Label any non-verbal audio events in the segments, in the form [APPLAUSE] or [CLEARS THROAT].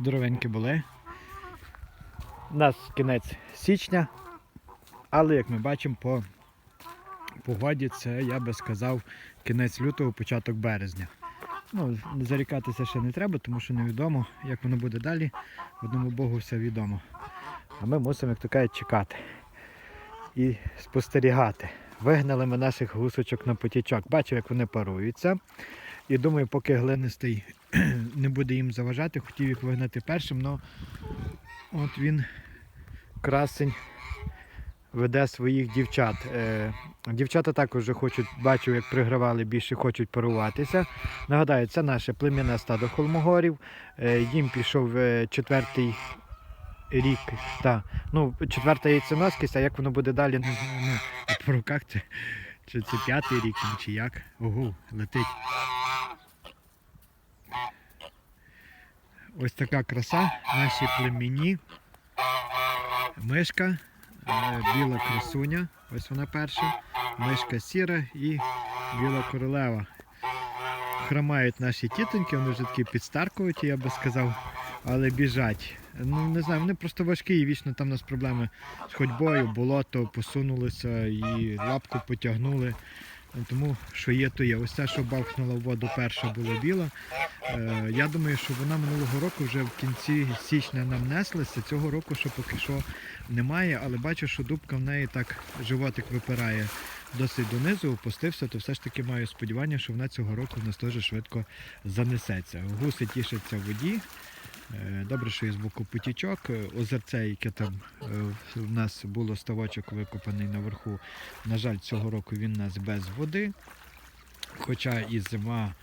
здоровенькі були. У нас кінець січня, але як ми бачимо по погоді, це я би сказав кінець лютого, початок березня. Ну, зарікатися ще не треба, тому що невідомо, як воно буде далі. Одному Богу все відомо. А ми мусимо, як то кажуть, чекати і спостерігати. Вигнали ми наших гусочок на потічок. Бачив, як вони паруються. І думаю, поки глинистий [CLEARS THROAT] не буде їм заважати, хотів їх вигнати першим, але от він красень веде своїх дівчат. Е, дівчата також вже хочуть, бачу, як пригравали більше, хочуть паруватися. Нагадаю, це наше плем'яне стадо холмогорів. Е, їм пішов е, четвертий рік. Та, ну, четверта яйценоскість, а як воно буде далі, не знаю. По руках це, це п'ятий рік, чи як. Ого, летить. Ось така краса, наші племінні. Мишка, е, біла красуня, ось вона перша, мишка сіра і біла королева. Хромають наші тітоньки, вони вже такі підстаркують, я би сказав, але біжать. Ну не знаю, вони просто важкі і вічно там у нас проблеми з ходьбою, болото посунулися і лапку потягнули. Тому що є, то є. Ось ця, що бахнула в воду, перша була біла. Е, я думаю, що вона минулого року вже в кінці січня нам неслася. Цього року ще поки що немає, але бачу, що дубка в неї так животик випирає досить донизу, опустився, то все ж таки маю сподівання, що вона цього року в нас теж швидко занесеться. Гуси тішаться в воді. Е, Добре, що є з боку потічок. Е, Озерце, яке там е, в нас було ставочок викопаний наверху. На жаль, цього року він у нас без води. Хоча і зима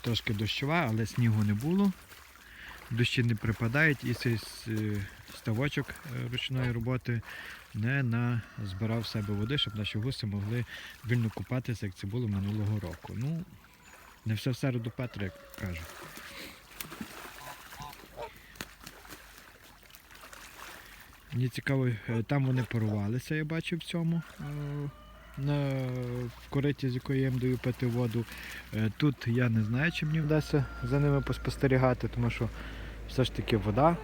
трошки дощова, але снігу не було. Дощі не припадають, і цей ставочок ручної роботи не назбирав в себе води, щоб наші гуси могли вільно купатися, як це було минулого року. Ну, не все в середу Петра, як кажуть. Мені цікаво, е, там вони парувалися, я бачив в цьому. е, На в кориті, з якої я їм даю пити воду. Е, Тут я не знаю, чи мені вдасться за ними поспостерігати, тому що все ж таки вода.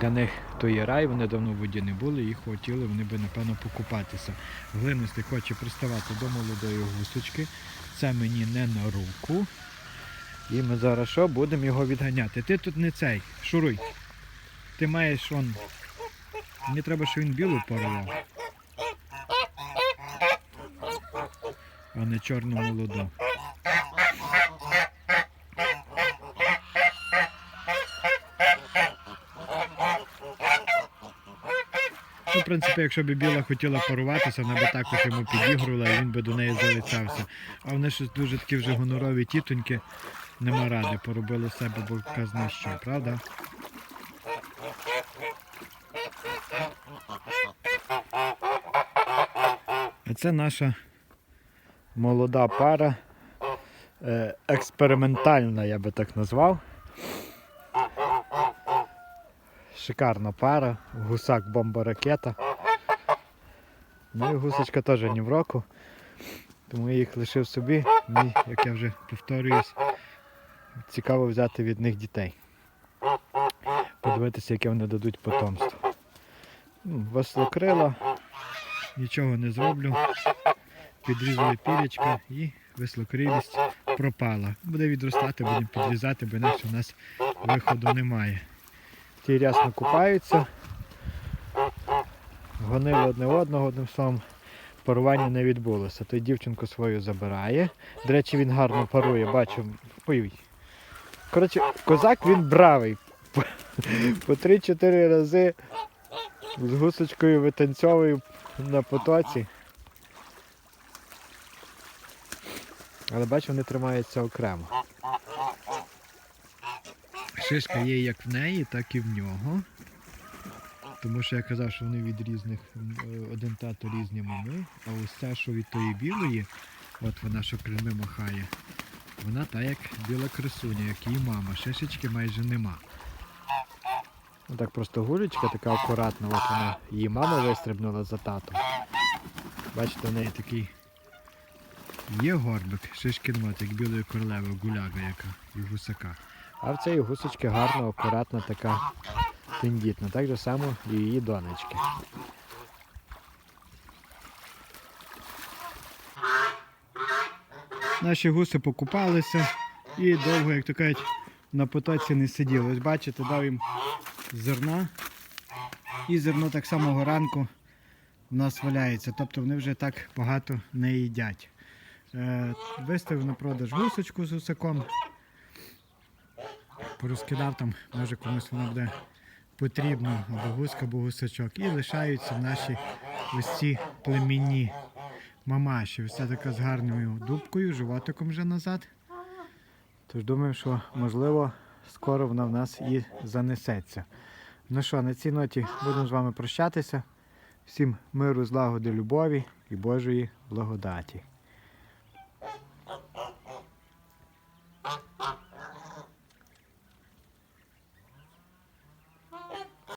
Для них то є рай, вони давно в воді не були і хотіли вони би, напевно, покупатися. Глинистий хоче приставати до молодої гусочки. Це мені не на руку. І ми зараз що будемо його відганяти. Ти тут не цей, шуруй. Ти маєш он. Мені треба, щоб він білу парував. А не чорну молоду. Ну, в принципі, якщо б біла хотіла паруватися, вона би також йому підігрувала і він би до неї залицявся. А вони щось дуже такі вже гонорові тітоньки, нема ради, поробили себе, бо казна що, правда? Це наша молода пара, е, експериментальна, я би так назвав. Шикарна пара, гусак бомба ракета. Ну і гусочка теж ні в року. Тому я їх лишив собі. Мені, як я вже повторююсь, цікаво взяти від них дітей. Подивитися, яке вони дадуть потомство. Ну, Веслокрила, нічого не зроблю. Підрізали пірячка і веслокрилість пропала. Буде відростати, будемо підрізати, бо інакше в нас виходу немає. Ті рясно купаються. Гонили одне одного, одним словом, парування не відбулося. Той дівчинку свою забирає. До речі, він гарно парує, бачу. Ой. Коротше, козак він бравий. По 3-4 рази з гусочкою витанцьовую на потоці. Але бачу, вони тримаються окремо. Шишка є як в неї, так і в нього. Тому що я казав, що вони від різних, один тато різні мами, а ось ця, що від тої білої, от вона, що крильми махає, вона та як біла красуня, як її мама. Шишечки майже нема. Так просто гулечка така акуратна, от вона, її мама вистрибнула за татом. Бачите, в неї такий є горбик, шишкін мат, як білої королеви, гуляга яка і гусака. А в цієї гусочки гарна, акуратна така тендітна. Так же само і її донечки. Наші гуси покупалися і довго, як то кажуть, на потоці не сиділи. Ось бачите, дав їм зерна. І зерно так самого ранку в нас валяється. Тобто вони вже так багато не їдять. Е, виставив на продаж гусочку з гусаком. Порозкидав там, може комусь вона буде потрібна, або гуска, або гусачок. І лишаються наші ось ці племінні мамаші. Ось ця така з гарною дубкою, животиком вже назад. Тож думаю, що можливо скоро вона в нас і занесеться. Ну що, на цій ноті будемо з вами прощатися. Всім миру, злагоди, любові і Божої благодаті.